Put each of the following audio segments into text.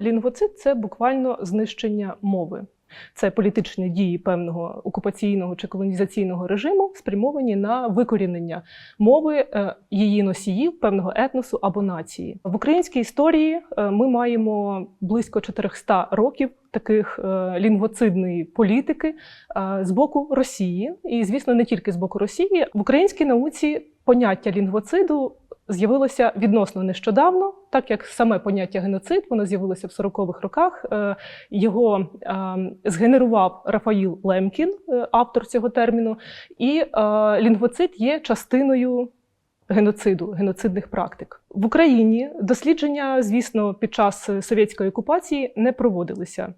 Лінгвоцид це буквально знищення мови. Це політичні дії певного окупаційного чи колонізаційного режиму, спрямовані на викорінення мови е, її носіїв, певного етносу або нації. В українській історії е, ми маємо близько 400 років таких е, лінгвоцидної політики з боку Росії, і звісно, не тільки з боку Росії. В українській науці поняття лінгвоциду з'явилося відносно нещодавно, так як саме поняття геноцид воно з'явилося в 40-х роках. Е, Його е, згенерував Рафаїл Лемкін, е, автор цього терміну, і лінгвоцид є частиною. Геноциду, геноцидних практик в Україні дослідження, звісно, під час совєтської окупації не проводилися.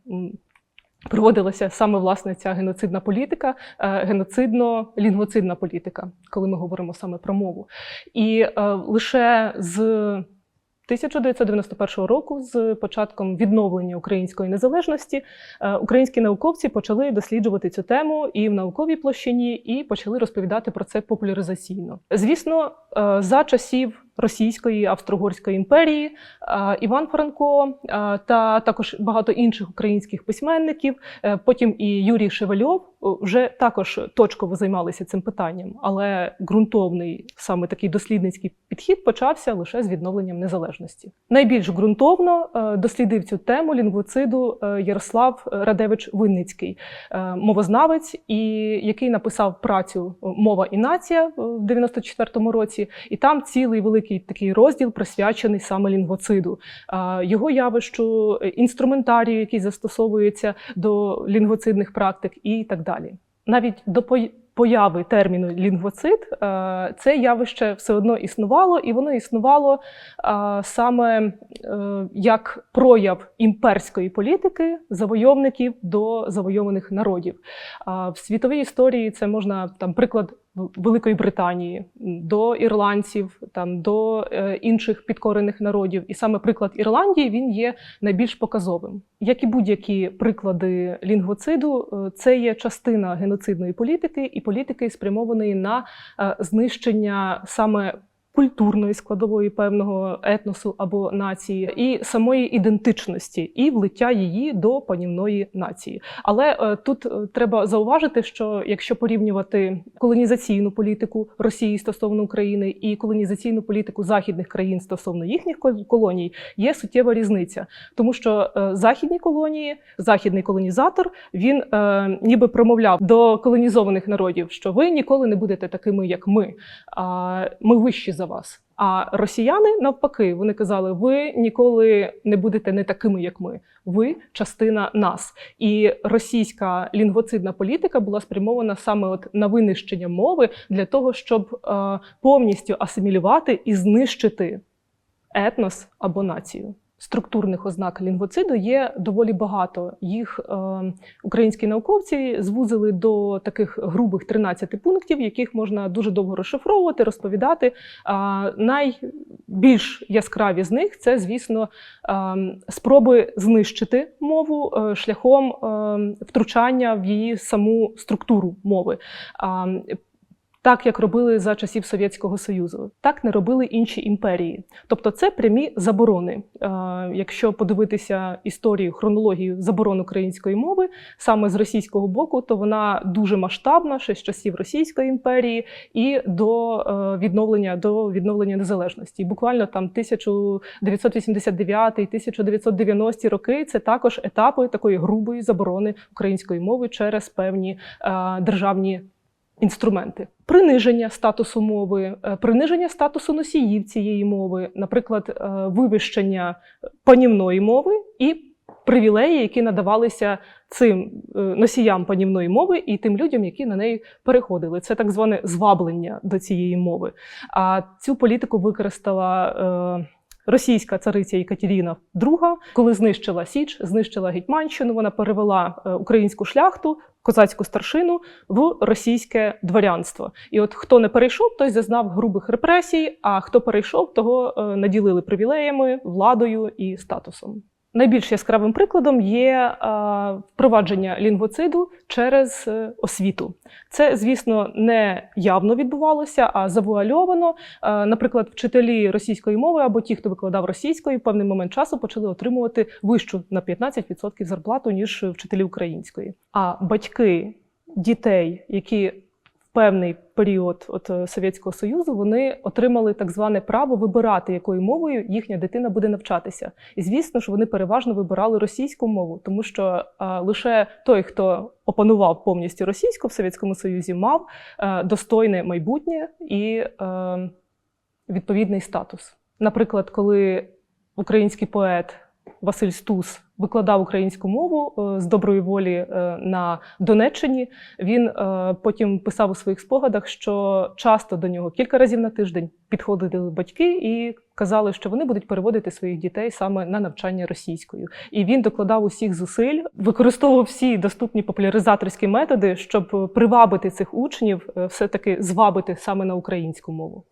Проводилася саме власне ця геноцидна політика, е, геноцидно-лінгвоцидна політика, коли ми говоримо саме про мову. І е, лише з 1991 року, з початком відновлення української незалежності, е, українські науковці почали досліджувати цю тему і в науковій площині, і почали розповідати про це популяризаційно. Звісно, за часів Російської Австро-Угорської імперії е, Іван Франко е, та також багато інших українських письменників, е, потім і Юрій Шевельов вже також точково займалися цим питанням, але ґрунтовний саме такий дослідницький підхід почався лише з відновленням незалежності. Найбільш ґрунтовно е, дослідив цю тему лінгвоциду е, Ярослав Радевич Винницький, е, мовознавець, і який написав працю Мова і нація е, в 94-му році, і там цілий великий такий розділ присвячений саме лінгвоциду, е, його явищу, е, інструментарію, який застосовується до лінгвоцидних практик, і так далі. Навіть до появи терміну лінгвоцид е, це явище все одно існувало, і воно існувало е, саме е, як прояв імперської політики завойовників до завойованих народів. В світовій історії це можна там приклад Великої Британії до ірландців, там до е, інших підкорених народів. І саме приклад Ірландії він є найбільш показовим. Як і будь-які приклади лінгвоциду, е, це є частина геноцидної політики і політики, спрямованої на е, знищення саме культурної складової певного етносу або нації, і самої ідентичності, і влиття її до панівної нації. Але е, тут е, треба зауважити, що якщо порівнювати колонізаційну політику Росії стосовно України і колонізаційну політику західних країн стосовно їхніх колоній, є суттєва різниця, тому що е, західні колонії, західний колонізатор, він е, ніби промовляв до колонізованих народів, що ви ніколи не будете такими, як ми. А ми вищі за вас. А росіяни навпаки, вони казали: ви ніколи не будете не такими, як ми. Ви частина нас. І російська лінгвоцидна політика була спрямована саме от на винищення мови для того, щоб е, повністю асимілювати і знищити етнос або націю. Структурних ознак лінгвоциду є доволі багато. Їх е, українські науковці звузили до таких грубих 13 пунктів, яких можна дуже довго розшифровувати, розповідати. А найбільш яскраві з них це, звісно, е, спроби знищити мову е, шляхом е, втручання в її саму структуру мови. Так, як робили за часів Совєтського Союзу, так не робили інші імперії. Тобто, це прямі заборони. Е, Якщо подивитися історію, хронологію заборон української мови саме з російського боку, то вона дуже масштабна ще з часів Російської імперії і до е, відновлення до відновлення незалежності. Буквально там 1989-1990 роки це також етапи такої грубої заборони української мови через певні е, державні інструменти. Приниження статусу мови, е, приниження статусу носіїв цієї мови, наприклад, е, вивищення панівної мови і привілеї, які надавалися цим е, носіям панівної мови і тим людям, які на неї переходили. Це так зване зваблення до цієї мови. А цю політику використала. Російська цариця Екатерина II, коли знищила Січ, знищила Гетьманщину, вона перевела е, українську шляхту, козацьку старшину в російське дворянство. І от хто не перейшов, той зазнав грубих репресій. А хто перейшов, того е, наділили привілеями, владою і статусом. Найбільш яскравим прикладом є е, впровадження лінгвоциду через е, освіту. Це, звісно, не явно відбувалося, а завуальовано. Е, Наприклад, вчителі російської мови або ті, хто викладав російською, в певний момент часу почали отримувати вищу на 15% зарплату, ніж вчителі української. А батьки дітей, які певний період от е, Совєтського Союзу вони отримали так зване право вибирати, якою мовою їхня дитина буде навчатися. І звісно ж, вони переважно вибирали російську мову, тому що е, лише той, хто опанував повністю російську в Совєтському Союзі, мав е, достойне майбутнє і е, відповідний статус. Наприклад, коли український поет Василь Стус викладав українську мову е, з доброї волі е, на Донеччині. Він е, потім писав у своїх спогадах, що часто до нього кілька разів на тиждень підходили батьки і казали, що вони будуть переводити своїх дітей саме на навчання російською. І він докладав усіх зусиль, використовував всі доступні популяризаторські методи, щоб привабити цих учнів, все таки звабити саме на українську мову.